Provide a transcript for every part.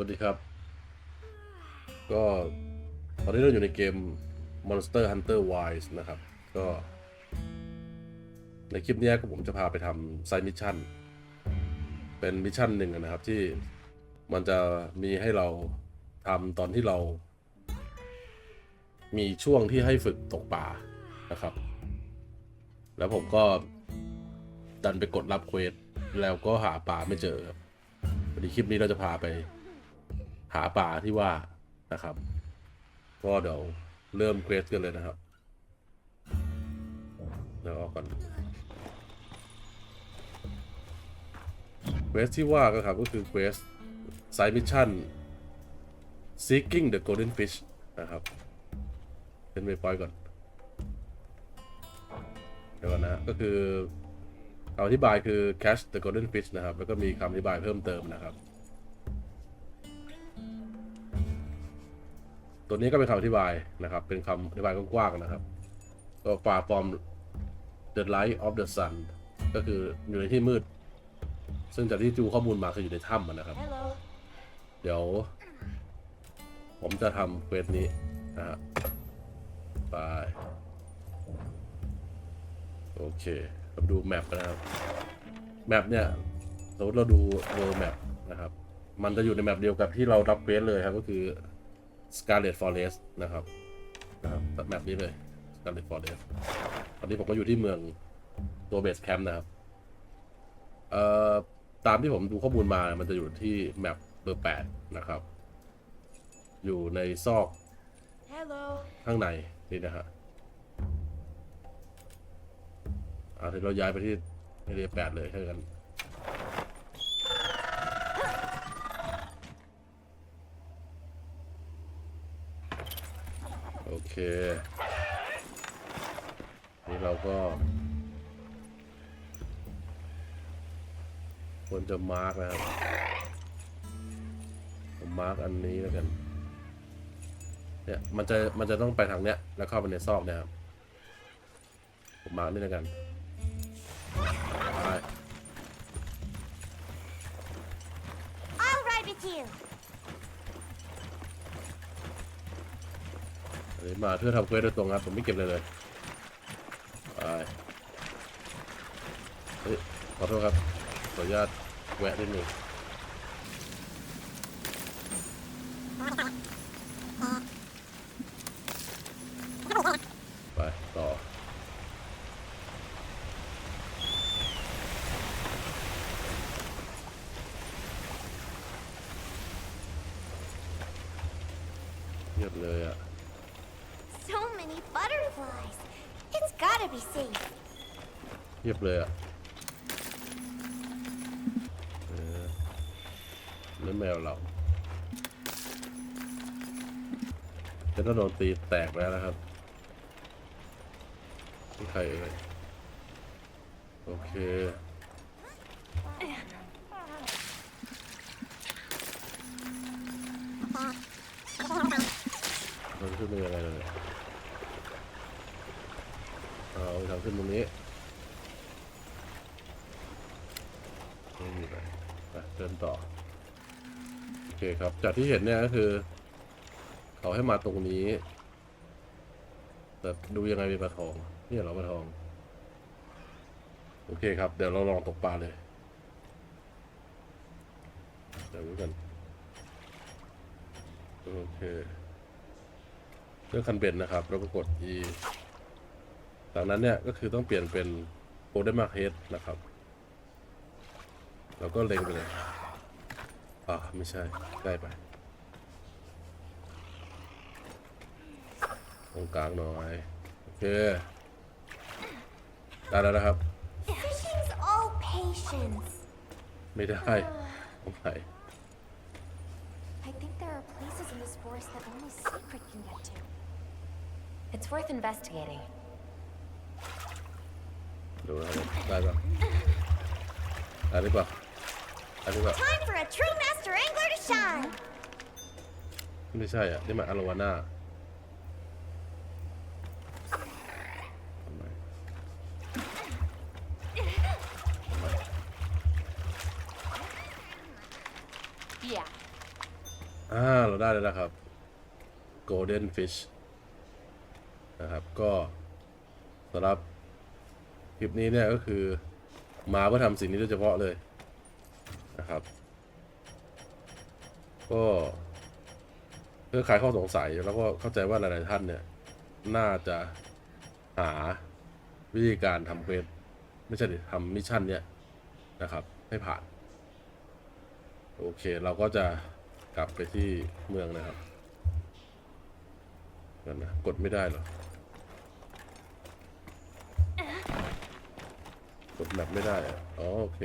วัสดีครับ ก็ตอนนี้เราอยู่ในเกม Monster Hunter Wilds นะครับ ก็ ในคลิปนี้ก็ผมจะพาไปทำไซมิชชั่น เป็นมิชชั่นหนึ่งนะครับที่มันจะมีให้เราทำตอนที่เรา มีช่วงที่ให้ฝึกตกป่านะครับ แล้วผมก็ดันไปกดรับเควสแล้วก็หาปลาไม่เจอครับวันนี้คลิปนี้เราจะพาไป หาปลาที่ว่านะครับ ก็เดี๋ยวเริ่มเควสกันเลยนะครับแล้วออกก่อนเควสที่ว่าก็ครับก็คือเควสไซมิชชั่น seeking the golden fish นะครับเป็นเวพอยก่อนเดี๋ยวก่อนนะก็คือคำอธิบายคือ catch the golden fish นะครับ แล้วก็มีคำอธิบายเพิ่มเติมนะครับ ตัวนี้ก็เป็นคำอธิบายนะครับ เป็นคำอธิบายกว้างๆนะครับ ก็ far from the light of the sun ก็คืออยู่ในที่มืด ซึ่งจากที่ดูข้อมูลมาคืออยู่ในถ้ำอะนะครับ Hello. เดี๋ยว ผมจะทำเควสนี้นะฮะไปโอเคเราดูแมปกันนะครับ แมปเนี่ยสมมติเราดู world map นะครับ มันจะอยู่ในแมปเดียวกับที่เรารับเควสเลยครับก็คือ Scarlet Forest นะครับนะครับแมปนี้เลย Scarlet Forest ตอนนี้ผมก็อยู่ที่เมืองตัวเบสแคมป์นะครับ เอ่อ ตามที่ผมดูข้อมูลมา มันจะอยู่ที่แมปเบอร์แปดนะครับ อยู่ในซอก Hello. ข้างในนี่นะฮะอ่าเดี๋ยวเราย้ายไปที่เอเรียแปดเลยเท่ากัน เค นี่เราก็ ควรจะมาร์กนะครับผมมาร์กอันนี้แล้วกัน เนี่ย มันจะ มันจะต้องไปทางเนี้ย แล้วเข้าไปในซอกเนี่ยครับ ผมมาร์กนี่แล้วกันไป I'll ride with you. อันนี้มาเพื่อทำเควสโดยตรงครับ ผมไม่เก็บเลยเลยไปเฮ้ยขอโทษครับ ขออนุญาตแวะนิดนึงไป ต่อเรียบเลยอะ butterflies. It's gotta be safe. เรียบเลยอะเออเนื้อแมวเราจะต้องโดนตีแตกแล้วนะครับนี่ใครเอ่ยโอเค มันขึ้นเป็นยังไงเลย เอาทางขึ้นตรงนี้ไม่มีอะไรไปเดินต่อ โอเคครับ จากที่เห็นเนี่ยก็คือ เขาให้มาตรงนี้ แต่ดูยังไงมีปลาทองเนี่ยเหราปลาทอง โอเคครับ เดี๋ยวเราลองตกปลาเลย เดี๋ยวดูกัน โอเคเลือกคันเบ็ดนะครับ แล้วก็กด E จากนั้นเนี่ยก็คือต้องเปลี่ยนเป็น Golden Mark Head นะครับ แล้วก็เล็งไปเลย อ่าไม่ใช่ใกล้ไป ตรงกลางหน่อย โอเค ได้แล้วนะครับ Fishing's all patience. ไม่ได้ตรงไหน I think there are places in this forest that only Secret can get to. It's worth investigating. ดูนะครับได้ปะได้หรือเปล่าได้หรือเปล่า Time for a true master angler to shine. ไม่ใช่อะนี่มันอารวาน่าทำไมทำไม Yeah. อ่าเราได้แล้วนะครับ golden fish นะครับ ก็สำหรับ คลิปนี้เนี่ยก็คือมาเพื่อทำสิ่งนี้โดยเฉพาะเลยนะครับ ก็เพื่อคลายข้อสงสัยแล้วก็เข้าใจว่าหลาย ๆ ท่านเนี่ย น่าจะหาวิธีการทำเควสไม่ใช่ทำมิชชั่นเนี่ยนะครับ ให้ผ่าน โอเคเราก็จะกลับไปที่เมืองนะครับกันนะกดไม่ได้หรอ ดแมปไม่ได้อะอ๋อโอเค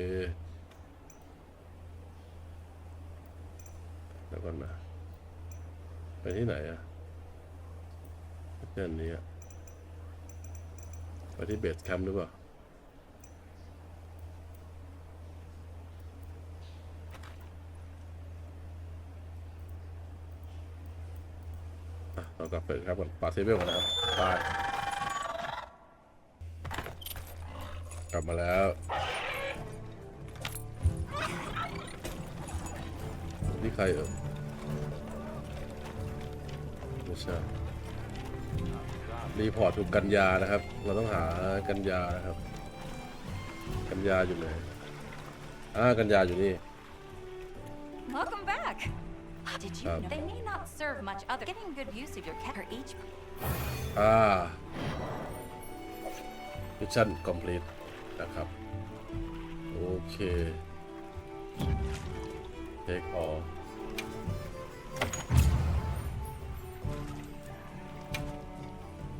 แล้วก่อนนะ ไปที่ไหนอะเส้นนี้อะไปที่เบสแคมป์หรือเปล่าอะเรากลับไปครับก่อนปาเซเวลกันนะครับไป ลับมาแล้ว นี่ใครเอ่ยไม่ใช่รีพอร์ตถูกกันยานะครับ เราต้องหากันยานะครับ กันยาอยู่ไหนอ่ากันยาอยู่นี่ Welcome back. Did you Um, know they may not serve much other getting good use of your cat for each อ่ามิชชั่นคอมพลีท นะครับโอเคเทคออ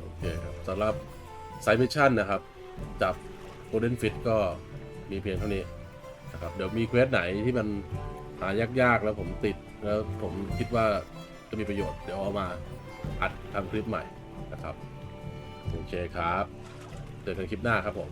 โอเคครับสำหรับไซมิชชั่นนะครับจับ Golden Fit ก็มีเพียงเท่านี้นะครับเดี๋ยวมีเควสไหนที่มันหายากๆแล้วผมติดแล้วผมคิดว่าจะมีประโยชน์เดี๋ยวเอามาอัดทำคลิปใหม่นะครับ โอเคครับ เจอกันคลิปหน้าครับผม